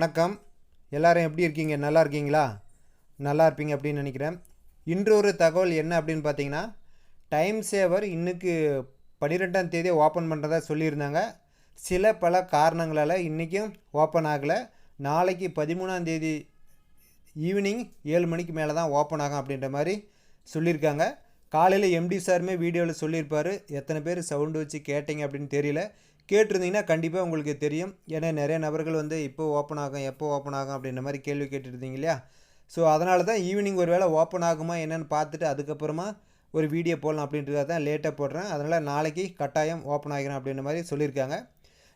வணக்கம். எல்லாரும் எப்படி இருக்கீங்க? நல்லா இருக்கீங்களா? நல்லா இருப்பீங்க அப்படின்னு நினைக்கிறேன். இன்று ஒரு தகவல் என்ன அப்படின்னு பார்த்தீங்கன்னா டைம் சேவர் இன்றைக்கு பன்னிரெண்டாம் தேதி ஓப்பன் பண்ணுறதா சொல்லியிருந்தாங்க. சில பல காரணங்களால் இன்றைக்கும் ஓப்பன் ஆகலை. நாளைக்கு பதிமூணாம் தேதி ஈவினிங் ஏழு மணிக்கு மேலே தான் ஓப்பன் ஆகும் அப்படின்ற மாதிரி சொல்லியிருக்காங்க. காலையில் எம்டி சாருமே வீடியோவில் சொல்லியிருப்பார். எத்தனை பேர் சவுண்டு வச்சு கேட்டீங்க அப்படின்னு தெரியல. கேட்டிருந்தீங்கன்னா கண்டிப்பாக உங்களுக்கு தெரியும். ஏன்னா நிறைய நபர்கள் வந்து இப்போ ஓப்பன் ஆகும் எப்போ ஓப்பன் ஆகும் அப்படின்ற மாதிரி கேள்வி கேட்டுருந்தீங்க இல்லையா? ஸோ அதனால தான் ஈவினிங் ஒரு வேளை ஓப்பன் ஆகுமா என்னன்னு பார்த்துட்டு அதுக்கப்புறமா ஒரு வீடியோ போடலாம் அப்படின்றத தான் லேட்டாக போடுறேன். அதனால் நாளைக்கு கட்டாயம் ஓப்பன் ஆகிறேன் அப்படின்ற மாதிரி சொல்லியிருக்காங்க.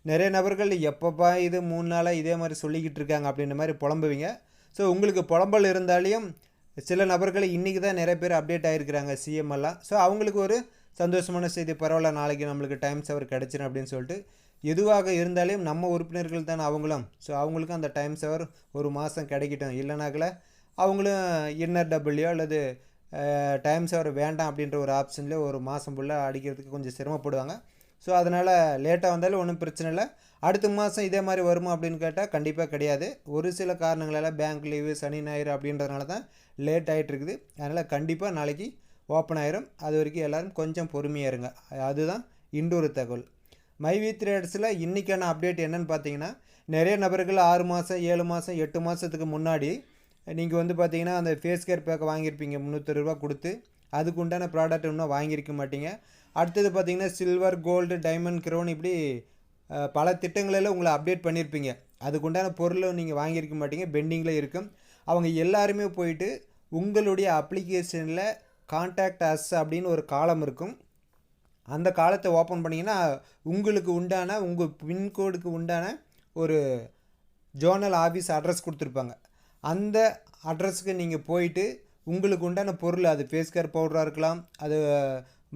நிறைய நபர்கள் எப்பப்பா இது மூணு நாளாக இதே மாதிரி சொல்லிக்கிட்டு இருக்காங்க அப்படின்ற மாதிரி புலம்புவீங்க. ஸோ உங்களுக்கு புலம்பல் இருந்தாலையும் சில நபர்கள் இன்றைக்கி தான் நிறைய பேர் அப்டேட் ஆகிருக்கிறாங்க சிஎம்எல்லாம் ஸோ அவங்களுக்கு ஒரு சந்தோஷமான செய்தி பரவாயில்ல நாளைக்கு நம்மளுக்கு டைம் சவர் கிடச்சிரும் அப்படின்னு சொல்லிட்டு எதுவாக இருந்தாலும் நம்ம உறுப்பினர்கள் தானே அவங்களும். ஸோ அவங்களுக்கும் அந்த டைம் சவர் ஒரு மாதம் கிடைக்கட்டும். இல்லைனாக்கில் அவங்களும் இன்னர் டபுள்யூ அல்லது டைம் சவர் வேண்டாம் அப்படின்ற ஒரு ஆப்ஷன்லேயே ஒரு மாதம் ஃபுல்லாக அடிக்கிறதுக்கு கொஞ்சம் சிரமப்படுவாங்க. ஸோ அதனால் லேட்டாக வந்தாலும் ஒன்றும் பிரச்சனை இல்லை. அடுத்த மாதம் இதே மாதிரி வருமா அப்படின்னு கேட்டால் கண்டிப்பாக கிடையாது. ஒரு சில காரணங்களால் பேங்க் லீவு சனி ஞாயிறு அப்படின்றதுனால தான் லேட் ஆகிட்டு இருக்குது. அதனால் கண்டிப்பாக நாளைக்கு ஓப்பன் ஆயிரும். அது வரைக்கும் எல்லோரும் கொஞ்சம் பொறுமையாக இருங்க. அதுதான் இண்டோர் தகவல். மைவி த்ரேட்ஸில் இன்றைக்கான அப்டேட் என்னென்னு பார்த்தீங்கன்னா நிறைய நபர்கள் ஆறு மாதம் ஏழு மாதம் எட்டு மாதத்துக்கு முன்னாடி நீங்கள் வந்து பார்த்தீங்கன்னா அந்த ஃபேஸ் கேர் பேக்கை வாங்கியிருப்பீங்க. முந்நூற்றி ரூபா கொடுத்து அதுக்கு உண்டான ப்ராடக்ட் இன்னும் வாங்கியிருக்க மாட்டீங்க. அடுத்தது பார்த்தீங்கன்னா சில்வர் கோல்டு டைமண்ட் க்ரௌன் இப்படி பல திட்டங்களில் உங்களை அப்டேட் பண்ணியிருப்பீங்க. அதுக்கு உண்டான பொருளும் நீங்கள் வாங்கியிருக்க மாட்டீங்க. பெண்டிங்கில் இருக்கும். அவங்க எல்லாருமே போயிட்டு உங்களுடைய அப்ளிகேஷனில் கான்டாக்ட் அஸ் அப்படின்னு ஒரு காலம் இருக்கும். அந்த காலத்தை ஓப்பன் பண்ணிங்கன்னா உங்களுக்கு உண்டான உங்கள் பின்கோடுக்கு உண்டான ஒரு ஜோனல் ஆஃபீஸ் அட்ரஸ் கொடுத்துருப்பாங்க. அந்த அட்ரஸுக்கு நீங்கள் போயிட்டு உங்களுக்கு உண்டான பொருள் அது ஃபேஸ் கேர் பவுடராக இருக்கலாம் அது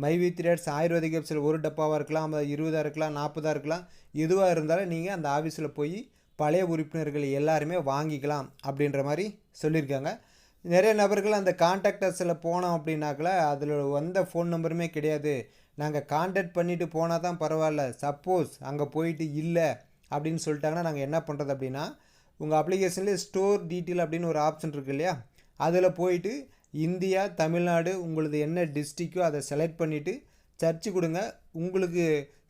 மைவி த்ரேட்ஸ் ஆயுர்வேதிக் கேப்சல் ஒரு டப்பாவாக இருக்கலாம் அது இருபதாக இருக்கலாம் நாற்பதாக இருக்கலாம் எதுவாக இருந்தாலும் நீங்கள் அந்த ஆஃபீஸில் போய் பழைய உறுப்பினர்கள் எல்லாருமே வாங்கிக்கலாம் அப்படின்ற மாதிரி சொல்லியிருக்காங்க. நிறைய நபர்கள் அந்த கான்டாக்டர்ஸில் போனோம் அப்படின்னாக்கல அதில் வந்த ஃபோன் நம்பருமே கிடையாது. நாங்கள் கான்டாக்ட் பண்ணிவிட்டு போனால் தான் பரவாயில்ல. சப்போஸ் அங்கே போயிட்டு இல்லை அப்படின்னு சொல்லிட்டாங்கன்னா நாங்கள் என்ன பண்ணுறது அப்படின்னா உங்கள் அப்ளிகேஷன்லேயே ஸ்டோர் டீட்டெயில் அப்படின்னு ஒரு ஆப்ஷன் இருக்கு இல்லையா? அதில் போயிட்டு இந்தியா தமிழ்நாடு உங்களது என்ன டிஸ்ட்ரிக்கோ அதை செலக்ட் பண்ணிவிட்டு சர்ச்சு கொடுங்க. உங்களுக்கு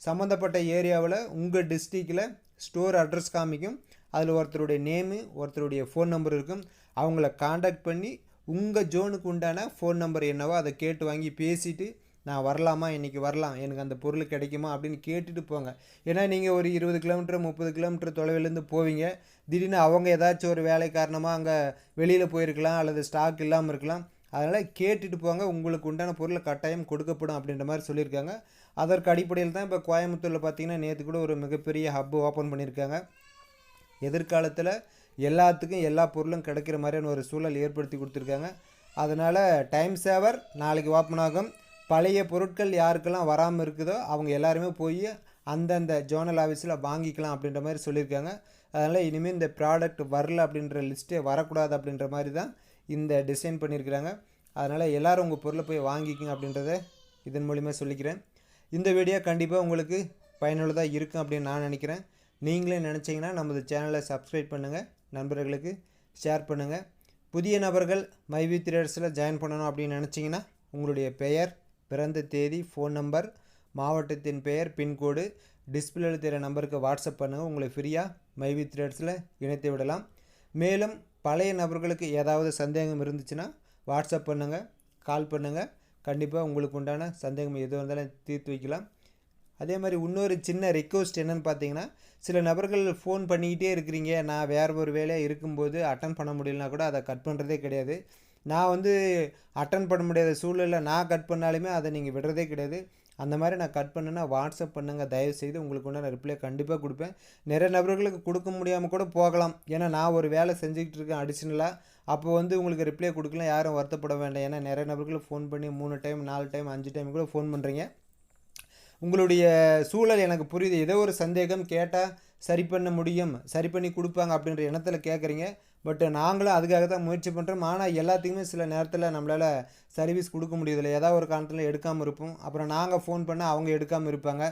சம்மந்தப்பட்ட ஏரியாவில் உங்கள் டிஸ்ட்ரிக்டில் ஸ்டோர் அட்ரஸ் காமிக்கும். அதில் ஒருத்தருடைய நேமு ஒருத்தருடைய ஃபோன் நம்பர் இருக்கும். அவங்கள காண்டாக்ட் பண்ணி உங்கள் ஜோனுக்கு உண்டான ஃபோன் நம்பர் என்னவோ அதை கேட்டு வாங்கி பேசிவிட்டு நான் வரலாமா? இன்றைக்கி வரலாம். எனக்கு அந்த பொருள் கிடைக்குமா? அப்படின்னு கேட்டுட்டு போங்க. ஏன்னா நீங்கள் ஒரு இருபது கிலோமீட்டர் முப்பது கிலோமீட்டர் தொலைவிலேருந்து போவீங்க. திடீர்னு அவங்க ஏதாச்சும் ஒரு வேலை காரணமாக அங்கே வெளியில் போயிருக்கலாம் அல்லது ஸ்டாக் இல்லாமல் இருக்கலாம். அதனால் கேட்டுட்டு போங்க. உங்களுக்கு உண்டான பொருள் கட்டாயம் கொடுக்கப்படும் அப்படின்ற மாதிரி சொல்லியிருக்காங்க. அதற்கு அடிப்படையில் தான் இப்போ கோயம்புத்தூரில் பார்த்தீங்கன்னா நேற்று கூட ஒரு மிகப்பெரிய ஹப்பு ஓப்பன் பண்ணியிருக்காங்க. எதிர்காலத்தில் எல்லாத்துக்கும் எல்லா பொருளும் கிடைக்கிற மாதிரியான ஒரு சூழல் ஏற்படுத்தி கொடுத்துருக்காங்க. அதனால் டைம் சேவர் நாளைக்கு ஓப்பன் ஆகும். பழைய பொருட்கள் யாருக்கெல்லாம் வராமல் இருக்குதோ அவங்க எல்லாருமே போய் அந்தந்த ஜோனல் ஆஃபீஸில் வாங்கிக்கலாம் அப்படின்ற மாதிரி சொல்லியிருக்காங்க. அதனால் இனிமேல் இந்த ப்ராடக்ட் வரல அப்படின்ற லிஸ்ட்டே வரக்கூடாது அப்படின்ற மாதிரி தான் இந்த டிசைன் பண்ணியிருக்கிறாங்க. அதனால் எல்லோரும் உங்கள் பொருளை போய் வாங்கிக்கிங்க அப்படின்றத இதன் மூலிமா சொல்லிக்கிறேன். இந்த வீடியோ கண்டிப்பாக உங்களுக்கு பயனுள்ளதாக இருக்கும் அப்படின்னு நான் நினைக்கிறேன். நீங்களே நினச்சிங்கன்னா நமது சேனலை சப்ஸ்கிரைப் பண்ணுங்கள் நண்பர்களுக்கு ஷேர் பண்ணுங்கள் புதிய நபர்கள் மைவி த்ரேடர்ஸில் ஜாயின் பண்ணணும் அப்படின்னு நினச்சிங்கன்னா உங்களுடைய பெயர் பிறந்த தேதி ஃபோன் நம்பர் மாவட்டத்தின் பெயர் பின்கோடு டிஸ்பிளேல தெரிய நம்பருக்கு வாட்ஸ்அப் பண்ணுங்கள் உங்களை ஃப்ரீயாக மைவி த்ரேட்ஸில் இணைத்து விடலாம். மேலும் பழைய நபர்களுக்கு ஏதாவது சந்தேகம் இருந்துச்சுன்னா வாட்ஸ்அப் பண்ணுங்கள் கால் பண்ணுங்கள் கண்டிப்பாக உங்களுக்கு உண்டான சந்தேகம் எதுவாக இருந்தாலும் தீர்த்து வைக்கலாம். அதே மாதிரி இன்னொரு சின்ன ரெக்வஸ்ட் என்னன்னு பார்த்தீங்கன்னா சில நபர்கள் ஃபோன் பண்ணிக்கிட்டே இருக்கிறீங்க. நான் வேறு ஒரு வேலையாக இருக்கும்போது அட்டன் பண்ண முடியலனா கூட அதை கட் பண்ணுறதே கிடையாது. நான் வந்து அட்டன் பண்ண முடியாத சூழ்நிலை நான் கட் பண்ணாலுமே அதை நீங்கள் விடுறதே கிடையாது. அந்த மாதிரி நான் கட் பண்ணுன்னா வாட்ஸ்அப் பண்ணுங்கள் தயவு செய்து உங்களுக்கு நான் ரிப்ளை கண்டிப்பாக கொடுப்பேன். நிறைய நபர்களுக்கு கொடுக்க முடியாமல் கூட போகலாம். ஏன்னா நான் ஒரு வேலை செஞ்சுக்கிட்டு இருக்கேன் அடிஷ்னலாக அப்போ வந்து உங்களுக்கு ரிப்ளை கொடுக்கலாம் யாரும் வருத்தப்பட வேண்டாம். ஏன்னா நிறைய நபர்களுக்கு ஃபோன் பண்ணி மூணு டைம் நாலு டைம் அஞ்சு டைம் கூட ஃபோன் பண்ணுறீங்க உங்களுடைய சூழல் எனக்கு புரியுது. ஏதோ ஒரு சந்தேகம் கேட்டால் சரி பண்ண முடியும் சரி பண்ணி கொடுப்பாங்க அப்படின்ற எண்ணத்தில் கேட்குறீங்க பட் நாங்களும் அதுக்காக தான் முயற்சி பண்ணுறோம் ஆனால் எல்லாத்துக்குமே சில நேரத்தில் நம்மளால் சர்வீஸ் கொடுக்க முடியதில்லை ஏதாவது ஒரு காரணத்தில் எடுக்காமல் இருப்போம். அப்புறம் நாங்கள் ஃபோன் பண்ணால் அவங்க எடுக்காமல் இருப்பாங்க.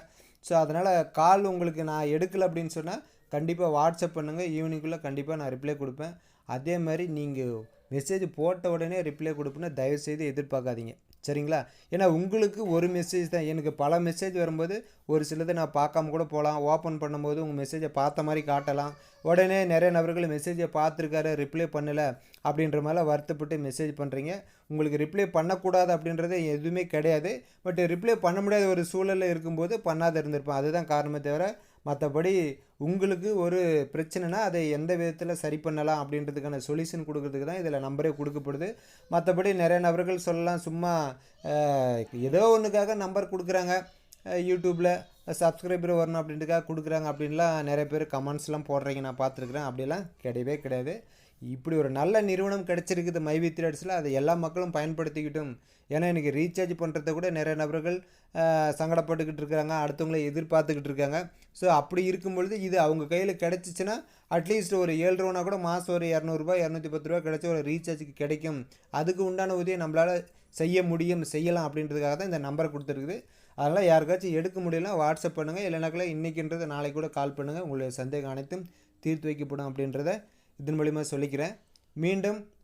ஸோ அதனால் கால் உங்களுக்கு நான் எடுக்கலை அப்படின்னு சொன்னால் கண்டிப்பாக வாட்ஸ்அப் பண்ணுங்கள் ஈவினிங்குள்ளே கண்டிப்பாக நான் ரிப்ளை கொடுப்பேன். அதே மாதிரி நீங்கள் மெசேஜ் போட்ட உடனே ரிப்ளை கொடுப்பேன்னு தயவுசெய்து எதிர்பார்க்காதீங்க. சரிங்களா? ஏன்னா உங்களுக்கு ஒரு மெசேஜ் தான். எனக்கு பல மெசேஜ் வரும்போது ஒரு சிலதை நான் பார்க்காம கூட போகலாம். ஓப்பன் பண்ணும்போது உங்கள் மெசேஜை பார்த்த மாதிரி காட்டலாம். உடனே நிறைய நபர்கள் மெசேஜை பார்த்துருக்காரு ரிப்ளை பண்ணலை அப்படின்ற மாதிரிலாம் வருத்தப்பட்டு மெசேஜ் பண்ணுறீங்க உங்களுக்கு ரிப்ளை பண்ணக்கூடாது அப்படின்றது எதுவுமே கிடையாது. பட் ரிப்ளை பண்ண முடியாத ஒரு சூழலில் இருக்கும்போது பண்ணாத இருந்திருப்பேன். அதுதான் காரணமே தவிர மற்றபடி உங்களுக்கு ஒரு பிரச்சனைனா அதை எந்த விதத்தில் சரி பண்ணலாம் அப்படின்றதுக்கான சொல்யூஷன் கொடுக்கறதுக்கு தான் இதில் நம்பரே கொடுக்கப்படுது. மற்றபடி நிறைய நபர்கள் சொல்லலாம் சும்மா ஏதோ ஒன்றுக்காக நம்பர் கொடுக்குறாங்க. யூடியூப்பில் சப்ஸ்கிரைபர் வரணும் அப்படின்றதுக்காக கொடுக்குறாங்க அப்படின்லாம் நிறைய பேர் கமெண்ட்ஸ்லாம் போடுறீங்க நான் பார்த்துருக்குறேன். அப்படிலாம் கிடையவே கிடையாது. இப்படி ஒரு நல்ல நிறுவனம் கிடச்சிருக்குது மைவி த்ரெட்ஸில் அதை எல்லா மக்களும் பயன்படுத்திக்கிட்டும். ஏன்னா எனக்கு ரீசார்ஜ் பண்ணுறத கூட நிறைய நபர்கள் சங்கடப்பட்டுக்கிட்டு இருக்காங்க அடுத்தவங்களை எதிர்பார்த்துக்கிட்டு இருக்காங்க. ஸோ அப்படி இருக்கும் பொழுது இது அவங்க கையில் கிடச்சிச்சின்னா அட்லீஸ்ட் ஒரு ஏழு ரூபா கூட மாதம் ஒரு இரநூறுபா இரநூத்தி பத்து ரூபா கிடச்ச ஒரு ரீசார்ஜுக்கு கிடைக்கும். அதுக்கு உண்டான உதவியை நம்மளால் செய்ய முடியும் செய்யலாம் அப்படின்றதுக்காக தான் இந்த நம்பர் கொடுத்துருக்குது. அதனால் யாருக்காச்சும் எடுக்க முடியல வாட்ஸ்அப் பண்ணுங்கள் இல்லைனாக்கில் இன்றைக்கின்றது நாளைக்கு கூட கால் பண்ணுங்கள் உங்களுடைய சந்தேகம் அனைத்தும் தீர்த்து வைக்கப்படும் அப்படின்றத இதன் மூலிமா சொல்லிக்கிறேன். மீண்டும்